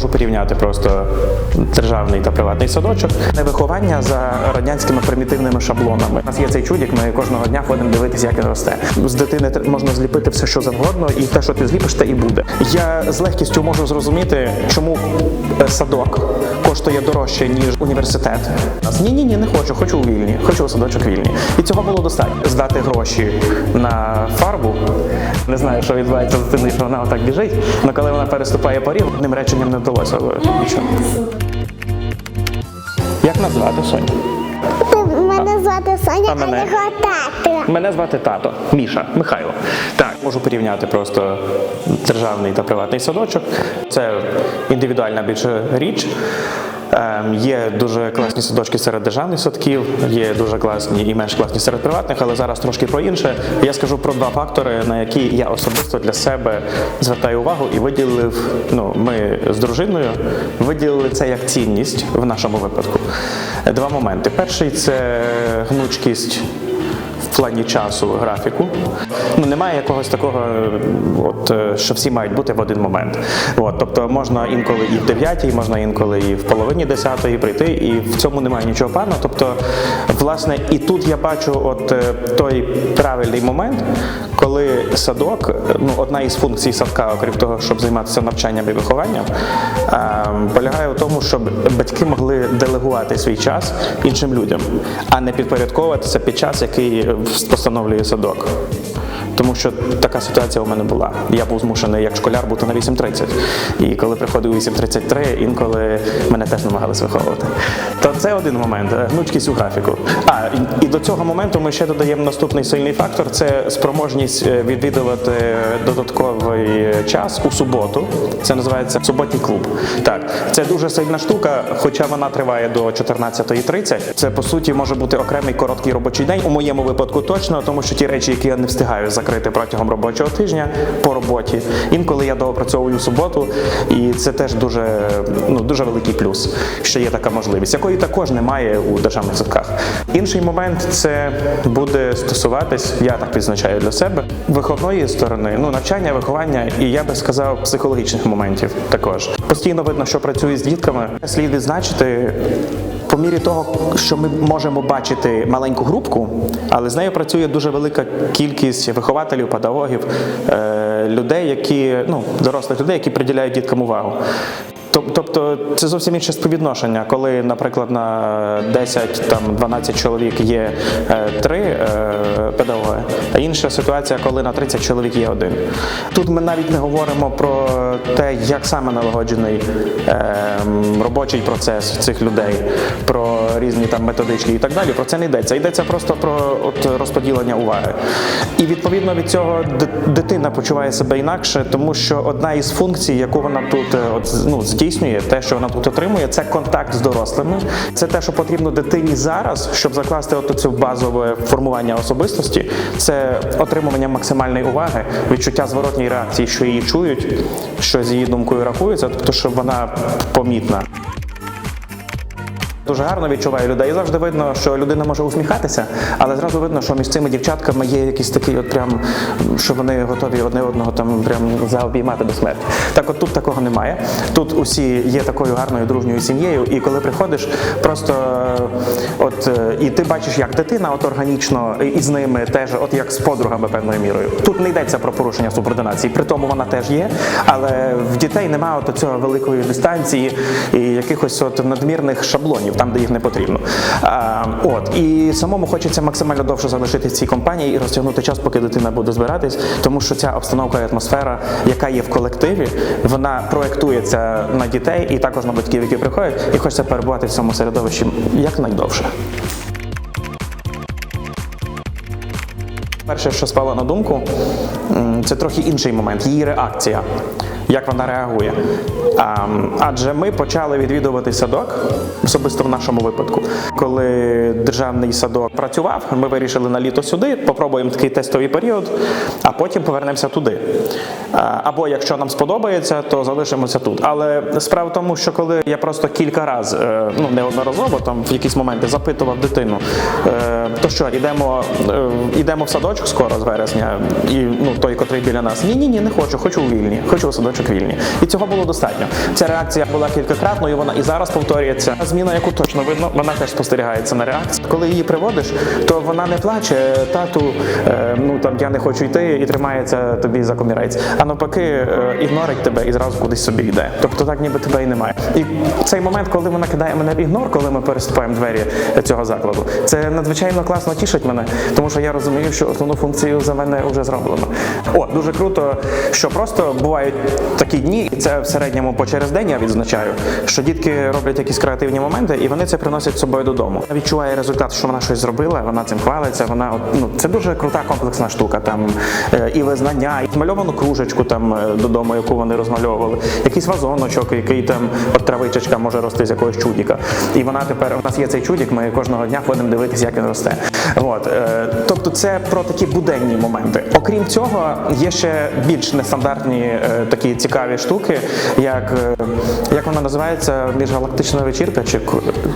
можу порівняти просто державний та приватний садочок. Не виховання за радянськими примітивними шаблонами. У нас є цей чудік, ми кожного дня ходимо дивитися, як він росте. З дитини можна зліпити все, що завгодно, і те, що ти зліпиш, те і буде. Я з легкістю можу зрозуміти, чому садок коштує дорожче ніж університет. Ні, ні, ні, не хочу. Хочу у вільні, хочу у садочок вільні. І цього було достатньо. Здати гроші на фарбу. Не знаю, що відбувається за тим, що вона отак біжить. Але коли вона переступає поріг, одним реченням не вдалося. Як назвати Соню? Соня, а мене? його тато. Мене звати тато Міша Михайло. Так, можу порівняти просто державний та приватний садочок. Це індивідуальна більше річ. Ем, Є дуже класні садочки серед державних садків, є дуже класні і менш класні серед приватних, але зараз трошки про інше. Я скажу про два фактори, на які я особисто для себе звертаю увагу і виділив. Ну, ми з дружиною виділили це як цінність в нашому випадку. Два моменти. Перший це гнучкість в плані часу графіку. Ну немає якогось такого, е, от е, що всі мають бути в один момент. От, тобто можна інколи і в 9, можна інколи і в половині 10 прийти, і в цьому немає нічого поганого. Тобто, власне, і тут я бачу от е, той правильний момент, коли садок, ну одна із функцій садка, окрім того, щоб займатися навчанням і вихованням, полягає в тому, щоб батьки могли делегувати свій час іншим людям, а не підпорядковуватися під час, який постановлює садок. Тому що така ситуація у мене була. Я був змушений як школяр бути на 8.30. І коли приходив 8.33, інколи мене теж намагалися виховувати. Це один момент е, гнучкість у графіку. А і- до цього моменту ми ще додаємо наступний сильний фактор це спроможність е, відвідувати додатковий час у суботу. Це називається суботній клуб. Так, це дуже сильна штука, хоча вона триває до 14.30. Це по суті може бути окремий короткий робочий день. У моєму випадку точно, тому що ті речі, які я не встигаю закрити протягом робочого тижня по роботі, інколи я доопрацьовую суботу, і це теж дуже ну дуже великий плюс, що є така можливість, якої також немає у державних садках. Інший момент це буде стосуватись, я так відзначаю для себе, виховної сторони, ну навчання, виховання, і я би сказав, психологічних моментів також. Постійно видно, що працює з дітками. Слід відзначити. По мірі того, що ми можемо бачити маленьку групку, але з нею працює дуже велика кількість вихователів, педагогів, е, людей, які ну дорослих людей, які приділяють діткам увагу. Тоб- Тобто це зовсім інше співвідношення, коли, наприклад, на 10 там 12 чоловік є е, три е, педагоги, а інша ситуація, коли на 30 чоловік є один. Тут ми навіть не говоримо про те, як саме налагоджений е, робочий процес цих людей, про різні там методички і так далі. Про це не йдеться. Йдеться просто про от розподілення уваги. І відповідно від цього дитина почуває себе інакше, тому що одна із функцій, яку вона тут е, от, ну, здійснює, те, що вона тут отримує, це контакт з дорослими. Це те, що потрібно дитині зараз, щоб закласти от цю базове формування особистості. Це отримування максимальної уваги, відчуття зворотньої реакції, що її чують, що з її думкою рахується, тобто, щоб вона помітна. Дуже гарно відчуваю людей. І завжди видно, що людина може усміхатися, але зразу видно, що між цими дівчатками є якийсь такий, от прям, що вони готові одне одного там прям заобіймати до смерті. Так, от тут такого немає. Тут усі є такою гарною дружньою сім'єю, і коли приходиш, просто е, от е, і ти бачиш, як дитина от органічно із ними теж, от як з подругами певною мірою. Тут не йдеться про порушення субординації, при тому вона теж є, але в дітей немає от цього великої дистанції і якихось от надмірних шаблонів, там, де їх не потрібно. А, от і самому хочеться максимально довше залишитися в цій компанії і розтягнути час, поки дитина буде збиратись, тому що ця обстановка і атмосфера, яка є в колективі, вона проєктується на дітей і також на батьків, які приходять, і хочеться перебувати в цьому середовищі якнайдовше. Перше, що спало на думку, це трохи інший момент, її реакція, як вона реагує. Адже ми почали відвідувати садок, особисто в нашому випадку. Коли державний садок працював, ми вирішили на літо сюди, попробуємо такий тестовий період, а потім повернемося туди. Або якщо нам сподобається, то залишимося тут. Але справа в тому, що коли я просто кілька разів, е, ну неодноразово, там в якісь моменти запитував дитину, е, то що, йдемо, е, йдемо в садочок скоро з вересня, і ну той, котрий біля нас. Ні, ні, ні, не хочу, хочу у вільні, хочу у садочок садочок вільні. І цього було достатньо. Ця реакція була кількакратною, вона і зараз повторюється. Зміна, яку точно видно, вона теж спостерігається на реакції. Коли її приводиш, то вона не плаче тату, е, ну там я не хочу йти і тримається тобі за комірець. А навпаки, е, ігнорить тебе і зразу кудись собі йде. Тобто так ніби тебе і немає. І цей момент, коли вона кидає мене в ігнор, коли ми переступаємо двері цього закладу, це надзвичайно класно тішить мене, тому що я розумію, що основну функцію за мене вже зроблено. О, дуже круто, що просто бувають такі дні, і це в середньому по через день я відзначаю, що дітки роблять якісь креативні моменти, і вони це приносять з собою додому. Відчуває результат, що вона щось зробила, вона цим хвалиться. Вона ну це дуже крута комплексна штука. Там е, і визнання, і змальовану кружечку там е, додому, яку вони розмальовували, якийсь вазоночок, який там от травичечка може рости з якогось чудіка. І вона тепер у нас є цей чудік. Ми кожного дня ходимо дивитися, як він росте. От е, тобто, це про такі буденні моменти. Окрім цього, є ще більш нестандартні такі цікаві штуки, як, е, як вона називається міжгалактична вечірка чи,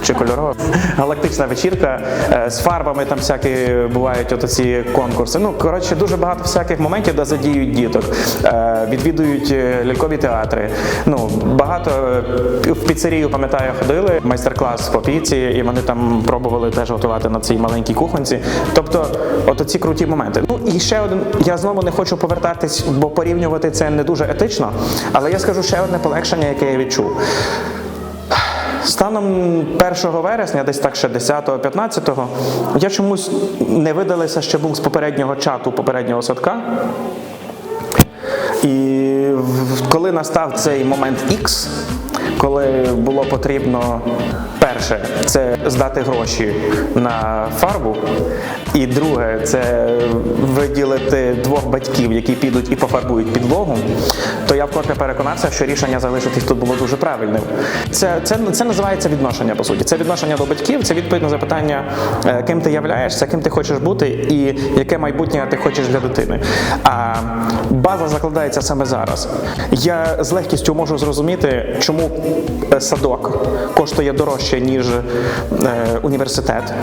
чи кольорова галактична вечірка е, з фарбами. Там всякі бувають от ці конкурси. Ну коротше, дуже багато всяких моментів, де задіють діток, Е, відвідують лялькові театри. Ну багато в піцерію пам'ятаю, ходили майстер-клас по піці, і вони там пробували теж готувати на цій маленькій кухонці. Тобто, от ці круті моменти. Ну і ще один. Я знову не хочу повертатись, бо порівнювати це не дуже етично. Але я скажу ще одне полегшення, яке я відчув. Станом 1 вересня, десь так ще 10-15, я чомусь не видалися що був з попереднього чату попереднього садка. І коли настав цей момент X, коли було потрібно перше це здати гроші на фарбу, і друге це виділити двох батьків, які підуть і пофарбують підлогу, то я вкотре переконався, що рішення залишитись тут було дуже правильним. Це, це, це називається відношення, по суті. Це відношення до батьків, це відповідь на запитання, е, ким ти являєшся, ким ти хочеш бути, і яке майбутнє ти хочеш для дитини. А база закладається саме зараз. Я з легкістю можу зрозуміти, чому е, садок коштує дорожче, ніж е, університет.